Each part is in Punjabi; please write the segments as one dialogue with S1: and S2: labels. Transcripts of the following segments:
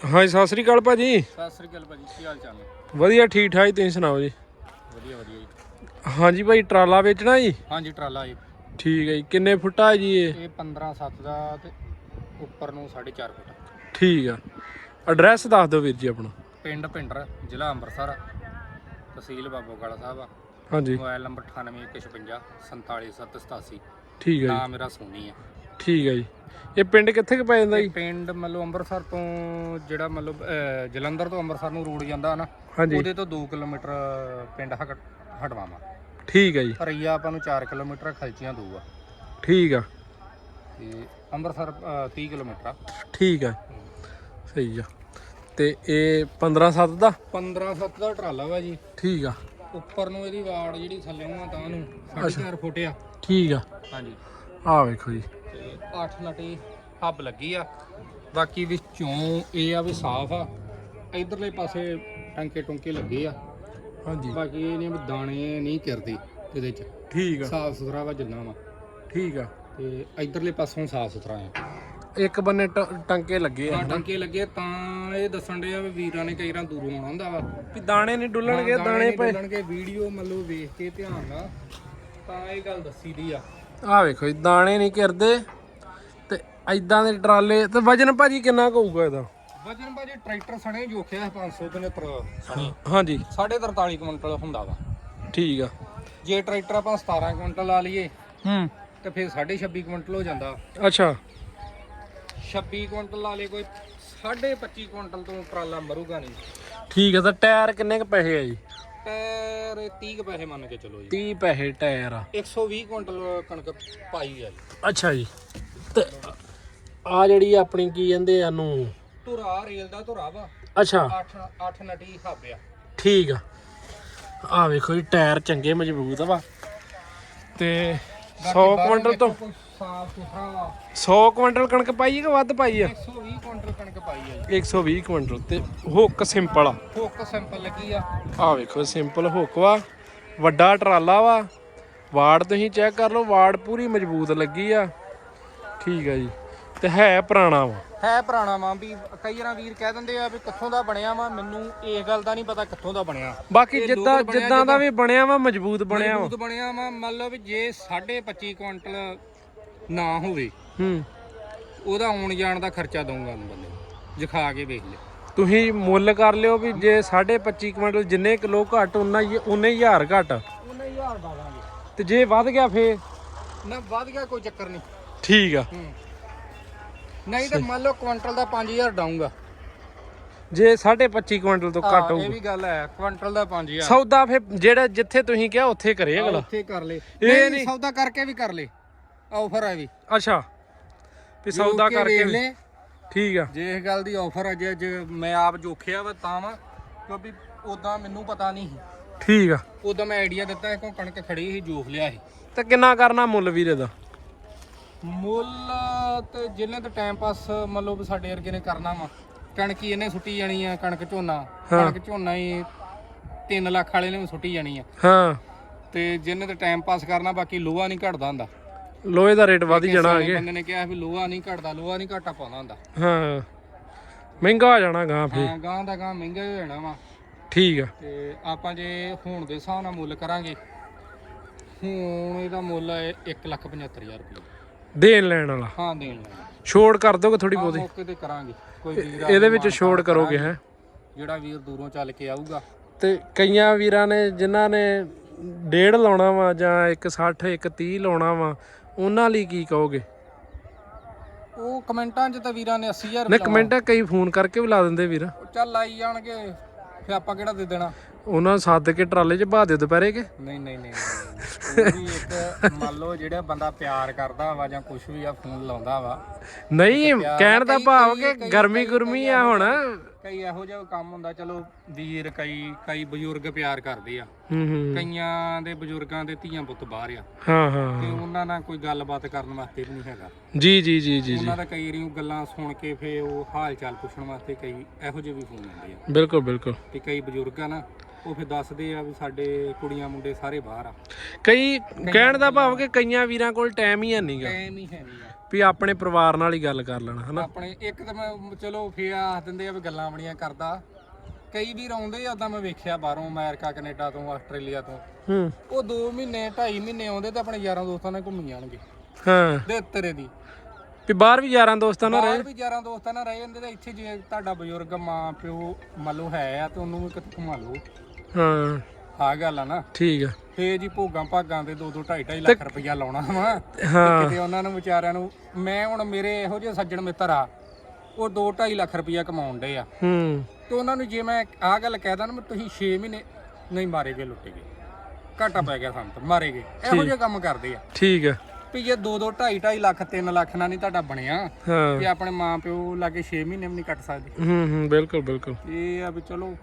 S1: ਹਾਂਜੀ ਸਤਿ ਸ੍ਰੀ ਅਕਾਲ ਭਾਜੀ।
S2: ਸਤਿ ਸ੍ਰੀ ਅਕਾਲ ਭਾਜੀ ਕੀ ਹਾਲ ਚਾਲ ਨੇ?
S1: ਵਧੀਆ ਠੀਕ ਠਾਕ ਤੁਸੀਂ ਸੁਣਾਓ ਜੀ?
S2: ਵਧੀਆ ਵਧੀਆ ਜੀ।
S1: ਹਾਂਜੀ ਭਾਈ ਟਰਾਲਾ ਵੇਚਣਾ ਜੀ?
S2: ਹਾਂਜੀ ਟਰਾਲਾ ਇਹ
S1: ਠੀਕ ਹੈ ਜੀ ਕਿੰਨੇ ਫੁੱਟਾ ਹੈ ਜੀ ਇਹ?
S2: ਇਹ 15 7 ਦਾ ਤੇ ਉੱਪਰ ਨੂੰ 4.5 ਫੁੱਟ।
S1: ਠੀਕ ਆ। ਐਡਰੈਸ ਦੱਸ ਦਿਓ ਵੀਰ ਜੀ ਆਪਣਾ।
S2: ਪਿੰਡ ਪਿੰਡਰ ਜ਼ਿਲ੍ਹਾ ਅੰਮ੍ਰਿਤਸਰ ਤਹਿਸੀਲ ਬਾਬੋਗਾਲਾ ਸਾਹਿਬ ਆ।
S1: ਹਾਂਜੀ।
S2: ਮੋਬਾਈਲ ਨੰਬਰ 9855 47787
S1: ਠੀਕ ਹੈ ਜੀ।
S2: ਨਾਮ ਮੇਰਾ ਸੋਨੀ ਹੈ
S1: ਠੀਕ ਹੈ ਜੀ। ਇਹ ਪਿੰਡ ਕਿੱਥੇ ਕੁ ਪੈ ਜਾਂਦਾ ਜੀ?
S2: ਪਿੰਡ ਮਤਲਬ ਅੰਮ੍ਰਿਤਸਰ ਤੋਂ ਜਿਹੜਾ ਮਤਲਬ ਅਹ, ਜਲੰਧਰ ਤੋਂ ਅੰਮ੍ਰਿਤਸਰ ਨੂੰ ਰੋਡ ਜਾਂਦਾ ਨਾ
S1: ਹਾਂਜੀ।
S2: ਉਹਦੇ ਤੋਂ 2 ਕਿਲੋਮੀਟਰ ਪਿੰਡ ਹਟ- ਹਟਵਾਵਾ।
S1: ਠੀਕ ਹੈ ਜੀ।
S2: ਰਈਆ ਆਪਾਂ ਨੂੰ 4 ਕਿਲੋਮੀਟਰ ਖਲਚੀਆਂ ਦੂਗਾ
S1: ਠੀਕ ਆ।
S2: ਤੇ ਅੰਮ੍ਰਿਤਸਰ ਅਹ, 30 ਕਿਲੋਮੀਟਰ ਆ।
S1: ਠੀਕ ਆ। ਸਹੀ ਆ। ਤੇ ਇਹ 15 7 ਦਾ?
S2: 15 7 ਦਾ ਟਰਾਲਾ ਵਾ ਜੀ।
S1: ਠੀਕ ਆ।
S2: ਉੱਪਰ ਨੂੰ ਇਹਦੀ ਵਾੜ ਜਿਹੜੀ ਥੱਲੇ ਆ ਤਾਂ ਨੂੰ 4.5 ਫੁੱਟ ਆ।
S1: ਠੀਕ ਆ।
S2: ਹਾਂਜੀ।
S1: ਆ ਵੇਖੋ ਜੀ।
S2: ਤੇ 8 ਨਟੀ ਹੱਬ ਲੱਗੀ ਆ। ਬਾਕੀ ਵਿੱਚੋਂ ਇਹ ਆ ਵੀ ਸਾਫ਼ ਆ। ਇਧਰਲੇ ਪਾਸੇ ਟਾਂਕੇ ਟੁੰਕੇ ਲੱਗੇ ਆ।
S1: ਹਾਂਜੀ।
S2: ਬਾਕੀ ਇਹ ਨਹੀਂ ਵੀ ਦਾਣੇ ਨਹੀਂ ਕਿਰਦੇ ਇਹਦੇ ਚ।
S1: ਠੀਕ ਆ।
S2: ਸਾਫ਼ ਸੁਥਰਾ ਵਾ ਜਿੰਨਾ ਵਾ।
S1: ਠੀਕ ਆ।
S2: ਤੇ ਇਧਰਲੇ ਪਾਸੋਂ ਸਾਫ਼ ਸੁਥਰਾ ਆ।
S1: ਇੱਕ ਬੰਨੇ ਟ- ਟੰਕੇ ਲੱਗੇ ਆ
S2: ਤਾਂ ਟਾਂਕੇ ਲੱਗੇ ਤਾਂ ਇਹ ਦੱਸਣ ਦੇ ਆ ਵੀ ਵੀਰਾਂ ਨੇ ਕਈ ਰਾਂ ਦੂਰੋਂ ਆਉਣਾ ਹੁੰਦਾ ਵਾ।
S1: ਵੀ ਦਾਣੇ ਨਹੀਂ ਡੁੱਲਣਗੇ ਦਾਣੇ ਪਏ।
S2: ਚੱਲਣਗੇ ਵੀਡੀਓ ਮਤਲਬ ਵੇਖ ਕੇ ਧਿਆਨ ਨਾਲ। ਤਾਂ ਇਹ ਗੱਲ ਦੱਸੀ ਦੀ ਆ।
S1: ਆ ਵੇਖੋ ਜੀ ਦਾਣੇ ਨਹੀਂ ਕਿਰਦੇ ਤੇ ਐਦਾਂ ਦੇ ਟਰਾਲੇ ਤੇ ਵਜਨ ਭਾਜੀ ਕਿੰਨਾ ਕੁ ਹੋਊਗਾ ਇਹਦਾ?
S2: ਵਜਨ ਭਾਜੀ ਟਰੈਕਟਰ ਸਣੇ ਜੋਖਿਆ 575 ਸਣੇ।
S1: ਹਾਂਜੀ।
S2: 43 ਕੁਇੰਟਲ ਹੁੰਦਾ ਵਾ।
S1: ਠੀਕ ਆ।
S2: ਜੇ ਟਰੈਕਟਰ ਆਪਾਂ 17 ਕੁਇੰਟਲ ਲਾ ਲਈਏ
S1: ਹੂੰ।
S2: ਤੇ ਫਿਰ 26 ਕੁਇੰਟਲ ਹੋ ਜਾਂਦਾ।
S1: ਅੱਛਾ।
S2: 26 ਕੁਇੰਟਲ ਲਾ ਲੇ ਕੋਈ 25 ਕੁਇੰਟਲ ਤੋਂ ਟਰਾਲਾ ਮਰੂਗਾ ਨਹੀਂ।
S1: ਠੀਕ ਆ ਤਾਂ ਟਾਇਰ ਕਿੰਨੇ ਕ ਪੈਸੇ ਆ ਜੀ?
S2: ਟਾਇਰ 30 ਕੁ ਪੈਸੇ ਮੰਨ ਕੇ ਚਲੋ ਜੀ।
S1: 30 ਪੈਸੇ ਟਾਇਰ ਆ।
S2: 120 ਕੁਇੰਟਲ ਕਣਕ ਪਾਈ ਆ ਜੀ।
S1: ਅੱਛਾ ਜੀ। ਤੇ ਆ ਜਿਹੜੀ ਆਪਣੀ ਕੀ ਕਹਿੰਦੇ ਆ ਨੂੰ
S2: ਧੁਰਾ ਰੇਲ ਦਾ ਧੁਰਾ ਵਾ।
S1: ਅੱਛਾ।
S2: 8 8 ਨਟੀ ਹਾਬਿਆ
S1: ਠੀਕ ਆ। ਆ ਵੇਖੋ ਜੀ ਟਾਇਰ ਚੰਗੇ ਮਜ਼ਬੂਤ ਵਾ। ਤੇ 100 ਕੁਇੰਟਲ ਤੋਂ
S2: ਸਾਫ਼ ਸੁਥਰਾ। ਵਾ
S1: 100 ਕੁਇੰਟਲ ਕਣਕ ਪਾਈ ਕਿ ਵੱਧ ਪਾਈ ਆ
S2: 120 ਕੁਇੰਟਲ ਕਣਕ ਪਾਈ ਆ ਜੀ।
S1: 120 ਕੁਇੰਟਲ ਤੇ ਹੁੱਕ ਸਿੰਪਲ ਆ।
S2: ਹੁੱਕ ਸਿੰਪਲ ਲੱਗੀ ਆ।
S1: ਆ ਵੇਖੋ ਸਿੰਪਲ ਹੁੱਕ ਵਾ। ਵੱਡਾ ਟਰਾਲਾ ਵਾ। ਵਾੜ ਤੁਸੀਂ ਚੈੱਕ ਕਰ ਲਓ ਵਾੜ ਪੂਰੀ ਮਜ਼ਬੂਤ ਲੱਗੀ ਆ। ਠੀਕ ਆ ਜੀ। ਤੇ ਹੈ ਪੁਰਾਣਾ ਵਾ।
S2: ਹੈ ਪੁਰਾਣਾ ਵਾ। ਵੀ ਕਈ ਵਾਰ ਵੀਰ ਕਹਿ ਦਿੰਦੇ ਆ ਵੀ ਕਿੱਥੋਂ ਦਾ ਬਣਿਆ ਵਾ। ਮੈਨੂੰ ਇਹ ਗੱਲ ਦਾ ਨਹੀਂ ਪਤਾ ਕਿੱਥੋਂ ਦਾ ਬਣਿਆ।
S1: ਬਾਕੀ ਜਿੱਦਾਂ ਜਿੱਦਾਂ ਦਾ ਵੀ ਬਣਿਆ ਵਾ ਮਜ਼ਬੂਤ ਬਣਿਆ ਵਾ।
S2: ਮਜ਼ਬੂਤ ਬਣਿਆ ਵਾ। ਮੰਨ ਵੀ ਜੇ 25 ਕੁਇੰਟਲ ਨਾ ਹੋਵੇ।
S1: ਹੂੰ।
S2: ਉਹਦਾ ਆਉਣ ਜਾਣ ਦਾ ਖਰਚਾ ਦਊਂਗਾ ਉਹਨੂੰ ਬੰਦੇ ਨੂੰ। ਜਿਖਾ ਕੇ ਵੇਖ ਲੈ
S1: ਤੁਸੀਂ ਮੁੱਲ ਕਰ ਲਿਓ ਵੀ ਜੇ 25 ਕੁਇੰਟਲ ਜਿੰਨੇ ਕਿਲੋ ਘੱਟ ਉਨਾ ਹੀ ਉਨੇ ਹਜ਼ਾਰ ਘੱਟ।
S2: ਉਹਨੇ 1000 ਬਾਵਾਂਗੇ
S1: ਤੇ ਜੇ ਵੱਧ ਗਿਆ ਫੇਰ?
S2: ਨਾ ਵੱਧ ਗਿਆ ਕੋਈ ਚੱਕਰ ਨਹੀਂ।
S1: ਠੀਕ ਆ।
S2: ਹੂੰ। ਨਹੀਂ ਤਾਂ ਮੰਨ ਲਓ ਕੁਇੰਟਲ ਦਾ 5000 ਡਾਊਂਗਾ।
S1: ਜੇ 25 ਕੁਇੰਟਲ ਤੋਂ ਘੱਟ
S2: ਇਹ
S1: ਹੋਊ।
S2: ਵੀ ਗੱਲ ਹੈ ਕੁਇੰਟਲ ਦਾ 5000
S1: ਸੌਦਾ ਫੇਰ ਜਿਹੜਾ ਜਿੱਥੇ ਤੁਸੀਂ ਕਿਹਾ ਉੱਥੇ ਕਰੇ ਅਗਲਾ।
S2: ਉੱਥੇ ਕਰ ਲੇ।
S1: ਇਹ
S2: ਨਹੀਂ- ਸੌਦਾ ਕਰਕੇ ਵੀ ਕਰ ਲੇ। ਆਫਰ ਹੈ ਵੀ।
S1: ਅੱਛਾ। ਵੀ ਸੌਦਾ ਕਰਕੇ ਵੀ-
S2: ਲੈ।
S1: ਠੀਕ ਆ।
S2: ਜੇ ਇਸ ਗੱਲ ਦੀ ਆਫਰ ਅਜੇ ਜੇ ਮੈਂ ਆਪ ਜੋਖਿਆ ਵਾ ਤਾਂ ਵਾ ਕਿਉਂਕਿ ਉਦਾਂ ਮੈਨੂੰ ਪਤਾ ਨਹੀਂ ਸੀ।
S1: ਠੀਕ ਆ।
S2: ਉਦਾਂ ਮੈਂ ਆਈਡੀਆ ਦਿੱਤਾ ਕਿ ਕਣਕ ਖੜੀ ਸੀ ਜੋਖ ਲਿਆ ਸੀ।
S1: ਤੇ ਕਿੰਨਾ ਕਰਨਾ ਮੁੱਲ ਵੀਰੇ ਦਾ?
S2: ਮੁੱਲ ਤੇ ਜਿਹਨੇ ਤਾਂ ਟਾਈਮ ਪਾਸ ਮੰਨ ਲਓ ਵੀ ਸਾਡੇ ਵਰਗੇ ਨੇ ਕਰਨਾ ਵਾ। ਕਣਕ ਹੀ ਇਹਨੇ ਸੁੱਟੀ ਜਾਣੀ ਆ ਕਣਕ ਝੋਨਾ। ਕਣਕ ਝੋਨਾ ਹੀ 3 ਲੱਖ ਵਾਲੇ ਨੇ ਵੀ ਸੁੱਟੀ ਜਾਣੀ ਆ।
S1: ਹਾਂ।
S2: ਤੇ ਜਿਹਨੇ ਤਾਂ ਟਾਈਮ ਪਾਸ ਕਰਨਾ ਬਾਕੀ ਲੋਹਾ ਨਹੀਂ ਘਟਦਾ ਹੁੰਦਾ।
S1: ਲੋਹੇ ਦਾ ਰੇਟ ਵਧ ਜਾਣਾ ਅੱਗੇ।
S2: ਬੰਦੇ ਨੇ ਕਿਹਾ ਵੀ ਲੋਹਾ ਨਹੀਂ ਘਟਦਾ ਲੋਹਾ ਨਹੀਂ ਘਾਟਾ ਪਾਉਂਦਾ ਹੁੰਦਾ
S1: ਹਾਂ। ਮਹਿੰਗਾ ਹੋ ਜਾਣਾ ਗਾਂ ਫੇਰ।
S2: ਹਾਂ ਗਾਂ ਦਾ ਗਾਂ ਮਹਿੰਗਾ ਹੀ ਹੋ ਜਾਣਾ ਵਾ।
S1: ਠੀਕ ਆ।
S2: ਤੇ ਆਪਾਂ ਜੇ ਹੁਣ ਦੇ ਹਿਸਾਬ ਨਾਲ ਮੁੱਲ ਕਰਾਂਗੇ ਹੁਣ ਇਹਦਾ ਮੁੱਲ ਹੈ 175000 ਰੁਪਏ
S1: ਦੇਣ ਲੈਣ ਵਾਲਾ।
S2: ਹਾਂ ਦੇਣ ਲੈਣਾ
S1: ਛੋੜ ਕਰ ਦੋਗੇ ਥੋੜੀ ਬਹੁਤੀ?
S2: ਮੌਕੇ ਤੇ ਕਰਾਂਗੇ। ਕੋਈ ਵੀਰ ਆ
S1: ਇਹਦੇ ਵਿੱਚ ਛੋੜ ਕਰਾਂਗੇ। ਹੈ?
S2: ਜਿਹੜਾ ਵੀਰ ਦੂਰੋਂ ਚੱਲ ਕੇ ਆਊਗਾ।
S1: ਤੇ ਕਈਆਂ ਵੀਰਾਂ ਨੇ ਜਿਨ੍ਹਾਂ ਨੇ ਡੇਢ ਲਾਉਣਾ ਵਾ ਜਾਂ 160 130 ਲਾਉਣਾ ਵਾ ਉਹਨਾਂ ਲਈ ਕੀ ਕਹੋਗੇ?
S2: ਉਹ ਕਮੈਂਟਾਂ 'ਚ ਤਾਂ ਵੀਰਾਂ ਨੇ 80000
S1: ਨੇ ਕਮੈਂਟਾਂ ਕਈ ਫੋਨ ਕਰਕੇ ਵੀ ਲਾ ਦਿੰਦੇ ਵੀਰ।
S2: ਚੱਲ ਲਾਈ ਜਾਣਗੇ ਫੇ ਆਪਾਂ ਕਿਹੜਾ ਦੇ ਦੇਣਾ?
S1: ਉਹਨਾਂ ਨੂੰ ਸੱਦ ਕੇ ਟਰਾਲੇ 'ਚ ਬਹਾ ਦਿਓ ਦੁਪਹਿਰੇ ਕੇ।
S2: ਨਹੀਂ ਨਹੀਂ ਨਹੀਂ। ਉਹ ਵੀ ਇੱਕ ਮੰਨ ਲਓ ਜਿਹੜਾ ਬੰਦਾ ਪਿਆਰ ਕਰਦਾ ਵਾ ਜਾਂ ਕੁਝ ਵੀ ਆ ਫੋਨ ਲਾਉਂਦਾ ਵਾ।
S1: ਨਹੀਂ ਕਹਿਣ ਦਾ ਭਾਵ ਕਿ ਗਰਮੀ ਆ ਹੁਣ।
S2: ਕਈ ਇਹੋ ਜਿਹਾ ਕੰਮ ਹੁੰਦਾ ਚਲੋ ਵੀਰ ਕਈ ਕਈ ਬਜ਼ੁਰਗ ਪਿਆਰ ਕਰਦੇ ਆ।
S1: ਹੂੰ ਹੂੰ
S2: ਕਈਆਂ ਦੇ ਬਜ਼ੁਰਗਾਂ ਦੇ ਧੀਆਂ ਪੁੱਤ ਬਾਹਰ ਆ।
S1: ਹਾਂ
S2: ਤੇ
S1: ਹਾਂ।
S2: ਉਹਨਾਂ ਨਾਲ ਕੋਈ ਗੱਲਬਾਤ ਕਰਨ ਵਾਸਤੇ ਵੀ ਨਹੀਂ ਹੈਗਾ।
S1: ਜੀ ਜੀ ਜੀ ਜੀ ਜੀ।
S2: ਉਹਨਾਂ ਦਾ ਕਈ ਵਾਰੀ ਉਹ ਗੱਲਾਂ ਸੁਣ ਕੇ ਫੇ ਉਹ ਹਾਲ ਚਾਲ ਪੁੱਛਣ ਵਾਸਤੇ ਕਈ ਇਹੋ ਜਿਹੇ ਵੀ ਫੋਨ ਆਉਂਦੇ ਆ।
S1: ਬਿਲਕੁਲ ਬਿਲਕੁਲ।
S2: ਤੇ ਕਈ ਬਜ਼ੁਰਗ ਆ ਨਾ ਉਹ ਫਿਰ ਦੱਸਦੇ ਆ ਵੀ ਸਾਡੇ ਕੁੜੀਆਂ ਮੁੰਡੇ ਸਾਰੇ ਬਾਹਰ ਆ।
S1: ਕਈ ਕਹਿਣ ਦਾ ਭਾਵ ਕਿ ਕਈਆਂ ਵੀਰਾਂ ਕੋਲ ਟਾਈਮ ਹੀ ਨਹੀਂਗਾ
S2: ਟਾਈਮ ਹੀ ਹੈ ਨਹੀਂ ਆ
S1: ਵੀ ਆਪਣੇ ਪਰਿਵਾਰ ਨਾਲ ਹੀ ਗੱਲ ਕਰ ਲੈਣਾ ਹਨਾ?
S2: ਆਪਣੇ ਇੱਕ ਤਾਂ ਮੈਂ ਚਲੋ ਫੇਰ ਆਖ ਦਿੰਦੇ ਆ ਵੀ ਗੱਲਾਂ ਬੜੀਆਂ ਕਰਦਾ। ਕਈ ਵੀਰ ਆਉਂਦੇ ਆ ਉਦਾਂ ਮੈਂ ਵੇਖਿਆ ਬਾਹਰੋਂ ਅਮਰੀਕਾ ਕੈਨੇਡਾ ਤੋਂ ਆਸਟ੍ਰੇਲੀਆ ਤੋਂ।
S1: ਹੂੰ।
S2: ਉਹ 2 ਮਹੀਨੇ 2.5 ਮਹੀਨੇ ਆਉਂਦੇ ਤੇ ਆਪਣੇ ਯਾਰਾਂ ਦੋਸਤਾਂ ਨਾਲ ਘੁੰਮੀ ਜਾਣਗੇ।
S1: ਹਾਂ।
S2: ਦੇ ਤੇਰੇ ਦੀ।
S1: ਵੀ ਬਾਹਰ ਵੀ ਯਾਰਾਂ ਦੋਸਤਾਂ ਨਾਲ
S2: ਬਾਹਰ ਵੀ ਯਾਰਾਂ ਦੋਸਤਾਂ ਨਾਲ ਰਹਿ ਜਾਂਦੇ ਤੇ ਇੱਥੇ ਜੇ ਤੁਹਾਡਾ ਬਜ਼ੁਰਗ ਮਾਂ ਪਿਓ ਮੰਨ ਲਓ ਹੈ ਆ ਤੇ ਉਹਨੂੰ ਵੀ ਕਿਤੇ ਘੁਮਾ ਲਓ।
S1: ਹਾਂ।
S2: ਆਹ ਗੱਲ ਆ ਨਾ।
S1: ਠੀਕ ਆ।
S2: ਫੇਰ ਜੀ ਭੋਗਾਂ ਭਾਗਾਂ ਦੇ 2 2 2.5 2.5 ਲੱਖ ਰੁਪਈਆ ਲਾਉਣਾ ਵਾ।
S1: ਹਾਂ।
S2: ਕਿਤੇ ਉਹਨਾਂ ਨੂੰ ਵਿਚਾਰਿਆਂ ਨੂੰ ਮੈਂ ਹੁਣ ਮੇਰੇ ਇਹੋ ਜਿਹੇ ਸੱਜਣ ਮਿੱਤਰ ਆ ਉਹ 2 2.5 ਲੱਖ ਰੁਪਈਆ ਕਮਾਉਣ ਡੇ ਆ।
S1: ਹੂੰ।
S2: ਤੇ ਉਹਨਾਂ ਨੂੰ ਜੇ ਮੈਂ ਆਹ ਗੱਲ ਕਹਿ ਦਾਂ ਨਾ ਤੁਸੀਂ 6 ਮਹੀਨੇ ਨਹੀਂ ਮਾਰੇ ਗਏ ਲੁੱਟੇ ਗਏ। ਘਾਟਾ ਪੈ ਗਿਆ ਸਾਨੂੰ ਤਾਂ ਮਾਰੇ ਗਏ। ਇਹੋ ਜਿਹੇ ਕੰਮ ਕਰਦੇ ਆ।
S1: ਠੀਕ ਆ।
S2: ਵੀ ਜੇ 2 2 2.5 2.5 ਲੱਖ 3 ਲੱਖ ਨਾਲ ਨਹੀਂ ਤੁਹਾਡਾ ਬਣਿਆ ਤੇ ਆਪਣੇ ਮਾਂ ਪਿਓ ਲਾਗੇ 6 ਮਹੀਨੇ ਵੀ ਨਹੀਂ ਕੱਟ ਸਕਦੇ।
S1: ਹੂੰ ਹੂੰ ਬਿਲਕੁਲ ਬਿਲਕੁਲ।
S2: ਇਹ ਆ ਵੀ ਚਲੋ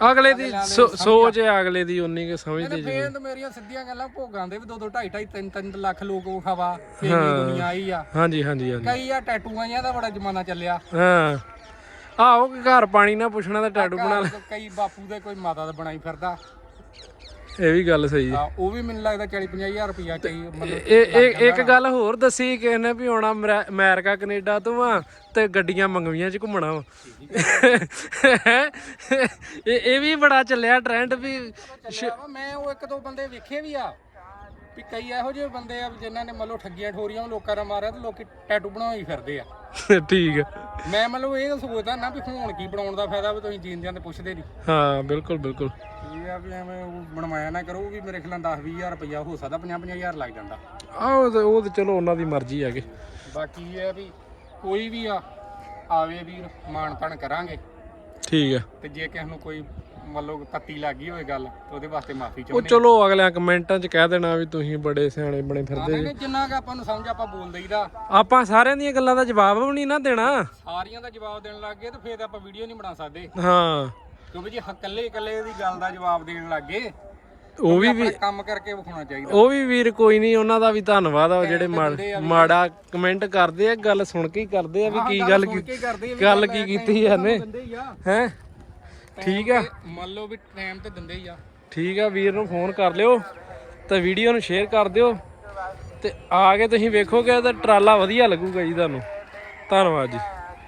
S1: ਅਗਲੇ ਦੀ ਸੋ- ਸੋਚ ਹੈ ਅਗਲੇ ਦੀ ਉਨੀ ਕਿ ਸਮਝਦੇ ਜੀ।
S2: ਫੇਰ ਤਾਂ ਮੇਰੀਆਂ ਸਿੱਧੀਆਂ ਗੱਲਾਂ ਭੋਗਾਂ ਦੇ ਵੀ 2 2 2.5 2.5 3 3 ਲੱਖ ਲੋਕ ਉਹ ਹਵਾ ਇੰਨੀ ਦੁਨੀਆ ਆਈ ਆ।
S1: ਹਾਂਜੀ ਹਾਂਜੀ ਹਾਂਜੀ।
S2: ਕਈ ਆ ਟੈਟੂਆਂ ਜਿਹਾ ਦਾ ਬੜਾ ਜ਼ਮਾਨਾ ਚੱਲਿਆ।
S1: ਹਾਂ। ਆਹੋ ਕਿ ਘਰ ਪਾਣੀ ਨਾ ਪੁੱਛਣਾ ਤਾਂ ਟੈਟੂ ਬਣਾ ਲੈ।
S2: ਕਈ ਬਾਪੂ ਦੇ ਕੋਈ ਮਾਤਾ ਦਾ ਬਣਾਈ ਫਿਰਦਾ।
S1: ਇਹ ਵੀ ਗੱਲ ਸਹੀ ਹੈ।
S2: ਆ ਉਹ ਵੀ ਮੈਨੂੰ ਲੱਗਦਾ 40 50000 ਰੁਪਇਆ ਕਈ ਮਤਲਬ
S1: ਇਹ ਇੱਕ ਇੱਕ ਗੱਲ ਹੋਰ ਦੱਸੀ ਕਿਸੇ ਨੇ ਵੀ ਆਉਣਾ ਅਮਰਾ- ਅਮਰੀਕਾ ਕੈਨੇਡਾ ਤੋਂ ਆ ਤੇ ਗੱਡੀਆਂ ਮੰਗਵੀਆਂ ਚ ਘੁੰਮਣਾ ਵਾ। ਇਹ ਇਹ ਵੀ ਬੜਾ ਚੱਲਿਆ ਟ੍ਰੈਂਡ ਵਾ।
S2: ਮੈਂ ਉਹ ਇੱਕ ਦੋ ਬੰਦੇ ਵੇਖੇ ਵੀ ਆ। ਵੀ ਕਈ ਇਹੋ ਜਿਹੇ ਬੰਦੇ ਆ ਜਿਨ੍ਹਾਂ ਨੇ ਮੰਨ ਲਓ ਠੱਗੀਆਂ ਠੋਰੀਆਂ ਲੋਕਾਂ ਦਾ ਮਾਰਿਆ ਤੇ ਲੋਕੀ ਟੈਟੂ ਬਣਾਈ ਫਿਰਦੇ ਆ।
S1: ਠੀਕ ਆ।
S2: ਮੈਂ ਮਤਲਬ ਇਹ ਸੋਚਦਾ ਨਾ ਵੀ ਹੁਣ ਕੀ ਬਣਾਉਣ ਦਾ ਫਾਇਦਾ ਵੀ ਤੁਸੀਂ ਜੀਂਦਿਆਂ ਤੇ ਪੁੱਛਦੇ ਨਹੀਂ।
S1: ਹਾਂ ਬਿਲਕੁਲ ਬਿਲਕੁਲ।
S2: ਇਹ ਆ ਵੀ ਐਵੇਂ ਉਹ ਬਣਵਾਇਆ ਨਾ ਕਰੋ ਵੀ ਮੇਰੇ ਖਿਆਲ 10 20000 ਰੁਪਇਆ ਹੋ ਸਕਦਾ 50 50000 ਲੱਗ ਜਾਂਦਾ।
S1: ਆਹ ਤੇ ਉਹ ਤੇ ਚਲੋ ਉਹਨਾਂ ਦੀ ਮਰਜ਼ੀ ਹੈਗੇ।
S2: ਬਾਕੀ ਇਹ ਆ ਵੀ ਕੋਈ ਵੀ ਆ ਆਵੇ ਵੀਰ ਮਾਣ ਤਾਣ ਕਰਾਂਗੇ।
S1: ਠੀਕ ਆ।
S2: ਤੇ ਜੇ ਕਿਸੇ ਨੂੰ ਕੋਈ ਮਤਲਬ ਤੱਤੀ ਲੱਗੀ ਹੋਏ ਗੱਲ ਤੇ ਉਹਦੇ ਵਾਸਤੇ ਮਾਫੀ
S1: ਉਹ
S2: ਚਾਹੁੰਦੇ
S1: ਚਲੋ ਅਗਲਿਆਂ ਕਮੈਂਟਾਂ 'ਚ ਕਹਿ ਦੇਣਾ ਵੀ ਤੁਸੀਂ ਬੜੇ ਸਿਆਣੇ ਬਣੇ ਫਿਰਦੇ
S2: ਹਾਂ ਜਿੰਨਾ ਕਿ ਆਪਾਂ ਨੂੰ ਸਮਝ ਆਪਾਂ ਬੋਲ ਦਈਦਾ
S1: ਆਪਾਂ ਸਾਰਿਆਂ ਦੀਆਂ ਗੱਲਾਂ ਦਾ ਜਵਾਬ ਵੀ ਨਹੀਂ ਨਾ ਦੇਣਾ।
S2: ਸਾਰੀਆਂ ਦਾ ਜਵਾਬ ਦੇਣ ਲੱਗ ਗਏ ਤੇ ਫਿਰ ਆਪਾਂ ਵੀਡੀਓ ਨਹੀਂ ਬਣਾ ਸਕਦੇ।
S1: ਹਾਂ।
S2: ਕਿਉਂਕਿ ਜੇ ਇਕੱਲੇ ਇਕੱਲੇ ਦੀ ਗੱਲ ਦਾ ਜਵਾਬ ਦੇਣ ਲੱਗ ਗਏ
S1: ਉਹ ਵੀ
S2: ਆਪਣਾ ਕੰਮ ਕਰਕੇ ਵਿਖਾਉਣਾ ਚਾਹੀਦਾ।
S1: ਉਹ ਵੀ ਵੀਰ ਕੋਈ ਨਹੀਂ ਉਹਨਾਂ ਦਾ ਵੀ ਧੰਨਵਾਦ ਆ ਉਹ ਜਿਹੜੇ ਮਾੜ- ਕਮੈਂਟ ਕਰਦੇ ਆ ਗੱਲ ਸੁਣ ਕੇ ਹੀ ਕਰਦੇ ਆ ਵੀ ਕੀ ਗੱਲ
S2: ਸੁਣ
S1: ਕੀ
S2: ਕੇ ਕਰਦੇ ਆ ਵੀ
S1: ਗੱਲ ਕੀ ਕੀਤੀ ਇਹਨੇ।
S2: ਦਿੰਦੇ ਹੀ ਆ।
S1: ਹੈ? ਠੀਕ ਆ।
S2: ਮੰਨ ਲਓ ਵੀ ਟਾਈਮ ਤੇ ਦਿੰਦੇ ਹੀ ਆ।
S1: ਠੀਕ ਆ ਵੀਰ ਨੂੰ ਫੋਨ ਕਰ ਲਿਓ ਤੇ ਵੀਡੀਓ ਨੂੰ ਸ਼ੇਅਰ ਕਰ ਦਿਓ ਤੇ ਆ ਕੇ ਤੁਸੀਂ ਵੇਖੋਗੇ ਤਾਂ ਟਰਾਲਾ ਵਧੀਆ ਲੱਗੂਗਾ ਜੀ ਤੁਹਾਨੂੰ। ਧੰਨਵਾਦ ਜੀ।